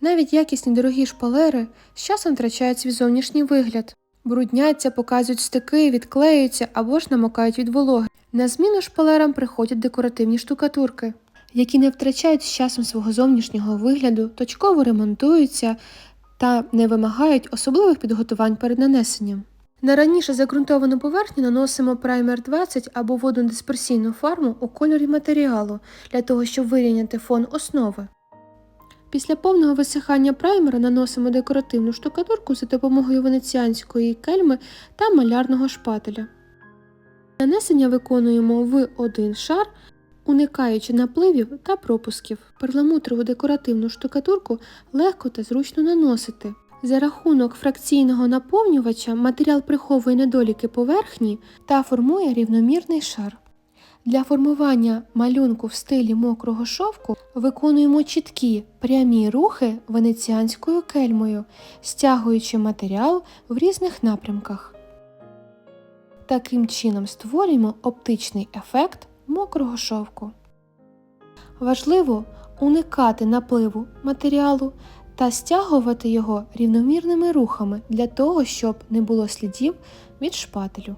Навіть якісні дорогі шпалери з часом втрачають свій зовнішній вигляд. Брудняться, показують стики, відклеюються або ж намокають від вологи. На зміну шпалерам приходять декоративні штукатурки, які не втрачають з часом свого зовнішнього вигляду, точково ремонтуються та не вимагають особливих підготувань перед нанесенням. На раніше загрунтовану поверхню наносимо праймер 20 або вододисперсійну фарму у кольорі матеріалу для того, щоб вирівняти фон основи. Після повного висихання праймера наносимо декоративну штукатурку за допомогою венеціанської кельми та малярного шпателя. Нанесення виконуємо в один шар, уникаючи напливів та пропусків. Перламутрову декоративну штукатурку легко та зручно наносити. За рахунок фракційного наповнювача матеріал приховує недоліки поверхні та формує рівномірний шар. Для формування малюнку в стилі мокрого шовку виконуємо чіткі прямі рухи венеціанською кельмою, стягуючи матеріал в різних напрямках. Таким чином створюємо оптичний ефект мокрого шовку. Важливо уникати напливу матеріалу та стягувати його рівномірними рухами для того, щоб не було слідів від шпателю.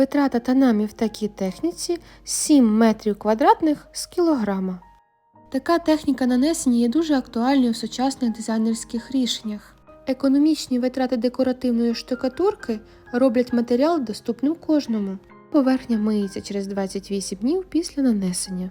Витрата танамі в такій техніці 7 метрів квадратних з кілограма. Така техніка нанесення є дуже актуальною в сучасних дизайнерських рішеннях. Економічні витрати декоративної штукатурки роблять матеріал доступним кожному. Поверхня миється через 28 днів після нанесення.